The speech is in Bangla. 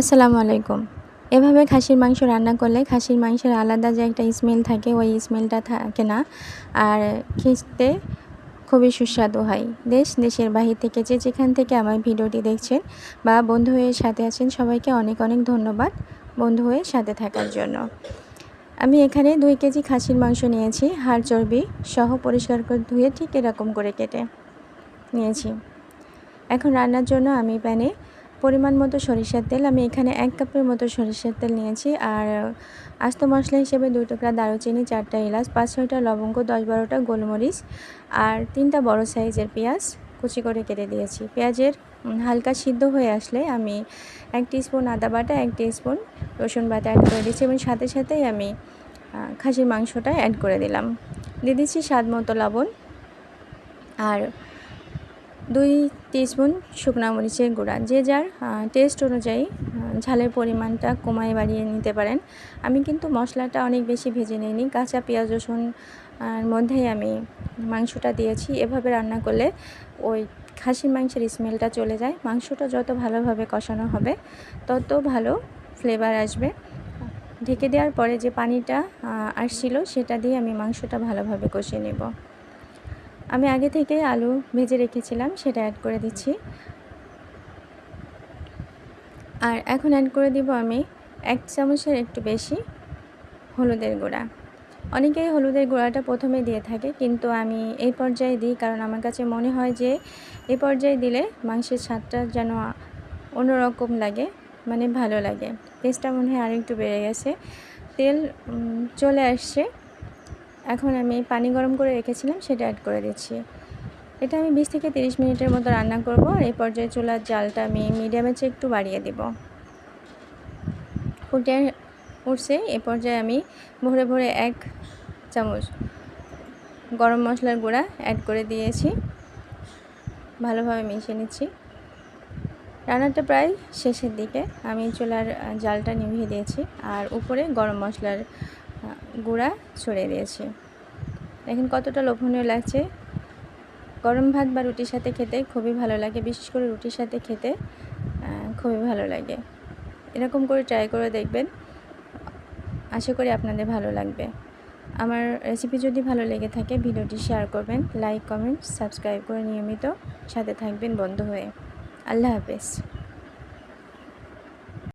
আসসালামু আলাইকুম। এভাবে খাসির মাংস রান্না করলে খাসির মাংসের আলাদা যে একটা স্মেল থাকে, ওই স্মেলটা থাকে না। আর খেতে খুবই সুস্বাদু হয়। দেশ, দেশের বাহির থেকে যে যেখান থেকে আমার ভিডিওটি দেখছেন বা বন্ধু হয়ে সাথে আছেন, সবাইকে অনেক অনেক ধন্যবাদ বন্ধু হয়ে সাথে থাকার জন্য। আমি এখানে দুই কেজি খাসির মাংস নিয়েছি, হাড় চর্বি সহ পরিষ্কার করে ধুয়ে ঠিক এরকম করে কেটে নিয়েছি। এখন রান্নার জন্য আমি প্যানে পরিমাণ মতো সরিষার তেল। আমি এখানে এক কাপের মতো সরিষার তেল নিয়েছি। আর, আস্ত মশলা হিসেবে দুই টুকরা দারুচিনি, চারটা এলাচ, পাঁচ ছয়টা লবঙ্গ, দশ বারোটা গোলমরিচ আর তিনটা বড় সাইজের পেঁয়াজ কুচি করে কেটে দিয়েছি। পেঁয়াজের হালকা সিদ্ধ হয়ে আসলে আমি এক স্পুন আদা বাটা, এক স্পুন রসুন বাটা অ্যাড করে দিয়েছি এবং সাথে সাথেই আমি খাসির মাংসটা অ্যাড করে দিলাম। দিয়ে দিচ্ছি স্বাদ মতো লবণ। আর দুই টিস্পুন শুকনো মরিচের গুঁড়া। যে যার টেস্ট অনুযায়ী ঝালের পরিমাণটা কমায় বাড়িয়ে নিতে পারেন। আমি কিন্তু মশলাটা অনেক বেশি ভেজে নিইনি। কাঁচা পেঁয়াজ, রসুন মধ্যেই আমি মাংসটা দিয়েছি। এভাবে রান্না করলে ওই খাসির মাংসের স্মেলটা চলে যায়। মাংসটা যত ভালোভাবে কষানো হবে, তত ভালো ফ্লেভার আসবে। ঢেকে দেওয়ার পরে যে পানিটা আসছিল, সেটা দিয়ে আমি মাংসটা ভালোভাবে কষিয়ে নেব। আমি আগে থেকে আলু ভেজে রেখেছিলাম, সেটা অ্যাড করে দিচ্ছি। আর এখন অ্যাড করে দিব আমি এক চামচের একটু বেশি হলুদের গুঁড়া। অনেকেই হলুদের গুঁড়াটা প্রথমে দিয়ে থাকে, কিন্তু আমি এই পর্যায়ে দিই, কারণ আমার কাছে মনে হয় যে এই পর্যায়ে দিলে মাংসের স্বাদটা যেন অন্যরকম লাগে মানে ভালো লাগে। টেস্টটা মনে হয় আরেকটু বেড়ে গেছে। তেল চলে আসছে। এখন আমি পানি গরম করে রেখেছিলাম, সেটা অ্যাড করে দিচ্ছি। এটা আমি বিশ থেকে তিরিশ মিনিটের মতো রান্না করব, আর এই পর্যায়ে চুলার জালটা আমি মিডিয়ামে চেয়ে একটু বাড়িয়ে দেব। ফুটে উঠছে, এ পর্যায়ে আমি ভরে ভরে এক চামচ গরম মশলার গুঁড়া অ্যাড করে দিয়েছি। ভালোভাবে মিশিয়ে নিচ্ছি। রান্নাটা প্রায় শেষের দিকে আমি চুলার জালটা নিভিয়ে দিয়েছি, আর উপরে গরম মশলার গুঁড়া ছড়িয়ে দিয়েছি। দেখেন কতটা লোভনীয় লাগছে। গরম ভাত বা রুটির সাথে খেতে খুবই ভালো লাগে, বিশেষ করে রুটির সাথে খেতে খুবই ভালো লাগে। এরকম করে ট্রাই করে দেখবেন। আশা করি আপনাদের ভালো লাগবে। আমার রেসিপি যদি ভালো লেগে থাকে, ভিডিওটি শেয়ার করবেন লাইক কমেন্ট সাবস্ক্রাইব করে নিয়মিত সাথে থাকবেন বন্ধ হয়ে। আল্লাহ হাফেজ।